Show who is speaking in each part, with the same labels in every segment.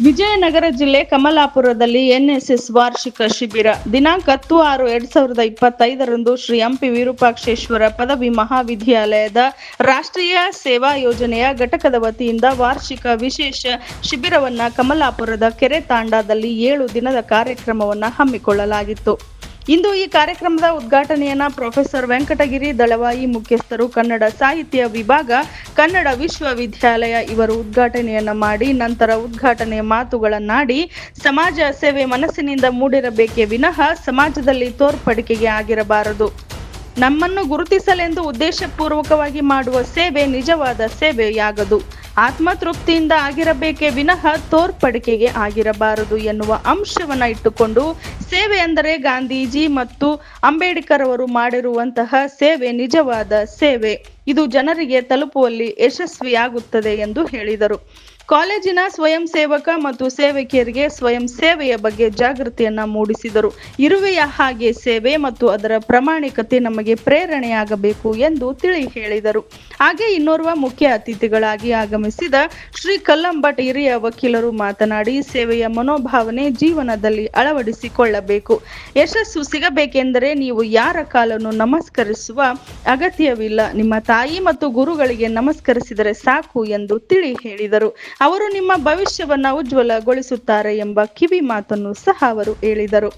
Speaker 1: ವಿಜಯನಗರ ಜಿಲ್ಲೆ ಕಮಲಾಪುರದಲ್ಲಿ ಎನ್ಎಸ್ಎಸ್ ವಾರ್ಷಿಕ ಶಿಬಿರ. ದಿನಾಂಕ ಹತ್ತು ಆರು ಎರಡ್ ಸಾವಿರದ ಇಪ್ಪತ್ತೈದರಂದು ಶ್ರೀ ಎಂಪಿ ವಿರೂಪಾಕ್ಷೇಶ್ವರ ಪದವಿ ಮಹಾವಿದ್ಯಾಲಯದ ರಾಷ್ಟ್ರೀಯ ಸೇವಾ ಯೋಜನೆಯ ಘಟಕದ ವತಿಯಿಂದ ವಾರ್ಷಿಕ ವಿಶೇಷ ಶಿಬಿರವನ್ನ ಕಮಲಾಪುರದ ಕೆರೆ ತಾಂಡಾದಲ್ಲಿ ಏಳು ದಿನದ ಕಾರ್ಯಕ್ರಮವನ್ನ ಹಮ್ಮಿಕೊಳ್ಳಲಾಗಿತ್ತು. ಇಂದು ಈ ಕಾರ್ಯಕ್ರಮದ ಉದ್ಘಾಟನೆಯನ್ನ ಪ್ರೊಫೆಸರ್ ವೆಂಕಟಗಿರಿ ದಳವಾಯಿ ಮುಖ್ಯಸ್ಥರು, ಕನ್ನಡ ಸಾಹಿತ್ಯ ವಿಭಾಗ, ಕನ್ನಡ ವಿಶ್ವವಿದ್ಯಾಲಯ ಇವರು ಉದ್ಘಾಟನೆಯನ್ನ ಮಾಡಿ, ನಂತರ ಉದ್ಘಾಟನೆ ಮಾತುಗಳನ್ನಾಡಿ, ಸಮಾಜ ಸೇವೆ ಮನಸ್ಸಿನಿಂದ ಮೂಡಿರಬೇಕೇ ವಿನಃ ಸಮಾಜದಲ್ಲಿ ತೋರ್ಪಡಿಕೆಗೆ ಆಗಿರಬಾರದು. ನಮ್ಮನ್ನು ಗುರುತಿಸಲೆಂದು ಉದ್ದೇಶಪೂರ್ವಕವಾಗಿ ಮಾಡುವ ಸೇವೆ ನಿಜವಾದ ಸೇವೆಯಾಗದು. ಆತ್ಮತೃಪ್ತಿಯಿಂದ ಆಗಿರಬೇಕೇ ವಿನಃ ತೋರ್ಪಡಿಕೆಗೆ ಆಗಿರಬಾರದು ಎನ್ನುವ ಅಂಶವನ್ನ ಇಟ್ಟುಕೊಂಡು ಸೇವೆ ಅಂದರೆ ಗಾಂಧೀಜಿ ಮತ್ತು ಅಂಬೇಡ್ಕರ್ ಅವರು ಮಾಡಿರುವಂತಹ ಸೇವೆ ನಿಜವಾದ ಸೇವೆ. ಇದು ಜನರಿಗೆ ತಲುಪುವಲ್ಲಿ ಯಶಸ್ವಿಯಾಗುತ್ತದೆ ಎಂದು ಹೇಳಿದರು. ಕಾಲೇಜಿನ ಸ್ವಯಂ ಸೇವಕ ಮತ್ತು ಸೇವಕಿಯರಿಗೆ ಸ್ವಯಂ ಸೇವೆಯ ಬಗ್ಗೆ ಜಾಗೃತಿಯನ್ನ ಮೂಡಿಸಿದರು. ಇರುವೆಯ ಹಾಗೆ ಸೇವೆ ಮತ್ತು ಅದರ ಪ್ರಾಮಾಣಿಕತೆ ನಮಗೆ ಪ್ರೇರಣೆಯಾಗಬೇಕು ಎಂದು ತಿಳಿ ಹೇಳಿದರು. ಹಾಗೆ ಇನ್ನೋರ್ವ ಮುಖ್ಯ ಅತಿಥಿಗಳಾಗಿ ಆಗಮಿಸಿದ ಶ್ರೀ ಕಲ್ಲಂಬಟ್ ಹಿರಿಯ ವಕೀಲರು ಮಾತನಾಡಿ, ಸೇವೆಯ ಮನೋಭಾವನೆ ಜೀವನದಲ್ಲಿ ಅಳವಡಿಸಿಕೊಳ್ಳಬೇಕು. ಯಶಸ್ಸು ಸಿಗಬೇಕೆಂದರೆ ನೀವು ಯಾರ ಕಾಲನ್ನು ನಮಸ್ಕರಿಸುವ ಅಗತ್ಯವಿಲ್ಲ. ನಿಮ್ಮ ತಾಯಿ ಮತ್ತು ಗುರುಗಳಿಗೆ ನಮಸ್ಕರಿಸಿದರೆ ಸಾಕು ಎಂದು ತಿಳಿ ಹೇಳಿದರು. ಅವರು ನಿಮ್ಮ ಭವಿಷ್ಯವನ್ನು ಉಜ್ವಲಗೊಳಿಸುತ್ತಾರೆ ಎಂಬ ಕಿವಿ ಮಾತನ್ನು ಸಹ ಅವರು ಹೇಳಿದರು.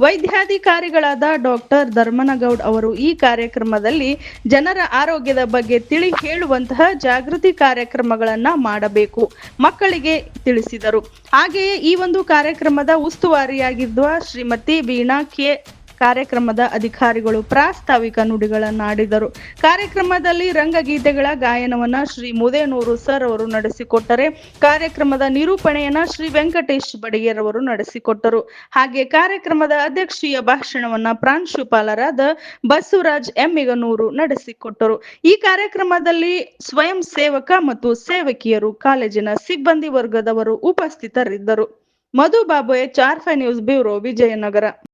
Speaker 1: ವೈದ್ಯಾಧಿಕಾರಿಗಳಾದ ಡಾಕ್ಟರ್ ಧರ್ಮನಗೌಡ್ ಅವರು ಈ ಕಾರ್ಯಕ್ರಮದಲ್ಲಿ ಜನರ ಆರೋಗ್ಯದ ಬಗ್ಗೆ ತಿಳಿ ಹೇಳುವಂತಹ ಜಾಗೃತಿ ಕಾರ್ಯಕ್ರಮಗಳನ್ನ ಮಾಡಬೇಕು ಮಕ್ಕಳಿಗೆ ತಿಳಿಸಿದರು. ಹಾಗೆಯೇ ಈ ಒಂದು ಕಾರ್ಯಕ್ರಮದ ಉಸ್ತುವಾರಿಯಾಗಿದ್ದ ಶ್ರೀಮತಿ ವೀಣಾ ಕೆ ಕಾರ್ಯಕ್ರಮದ ಅಧಿಕಾರಿಗಳು ಪ್ರಾಸ್ತಾವಿಕ ನುಡಿಗಳನ್ನಾಡಿದರು ಕಾರ್ಯಕ್ರಮದಲ್ಲಿ ರಂಗಗೀತೆಗಳ ಗಾಯನವನ್ನ ಶ್ರೀ ಮುದೇನೂರು ಸರ್ ಅವರು ನಡೆಸಿಕೊಟ್ಟರೆ, ಕಾರ್ಯಕ್ರಮದ ನಿರೂಪಣೆಯನ್ನ ಶ್ರೀ ವೆಂಕಟೇಶ್ ಬಡಿಗೇರ್ ಅವರು ನಡೆಸಿಕೊಟ್ಟರು. ಹಾಗೆ ಕಾರ್ಯಕ್ರಮದ ಅಧ್ಯಕ್ಷೀಯ ಭಾಷಣವನ್ನ ಪ್ರಾಂಶುಪಾಲರಾದ ಬಸವರಾಜ್ ಎಮ್ಮಿಗನೂರು ನಡೆಸಿಕೊಟ್ಟರು. ಈ ಕಾರ್ಯಕ್ರಮದಲ್ಲಿ ಸ್ವಯಂ ಸೇವಕ ಮತ್ತು ಸೇವಕಿಯರು, ಕಾಲೇಜಿನ ಸಿಬ್ಬಂದಿ ವರ್ಗದವರು ಉಪಸ್ಥಿತರಿದ್ದರು. ಮಧು ಬಾಬು ಎಚ್ ಆರ್ ಫೈ ನ್ಯೂಸ್ ಬ್ಯೂರೋ, ವಿಜಯನಗರ.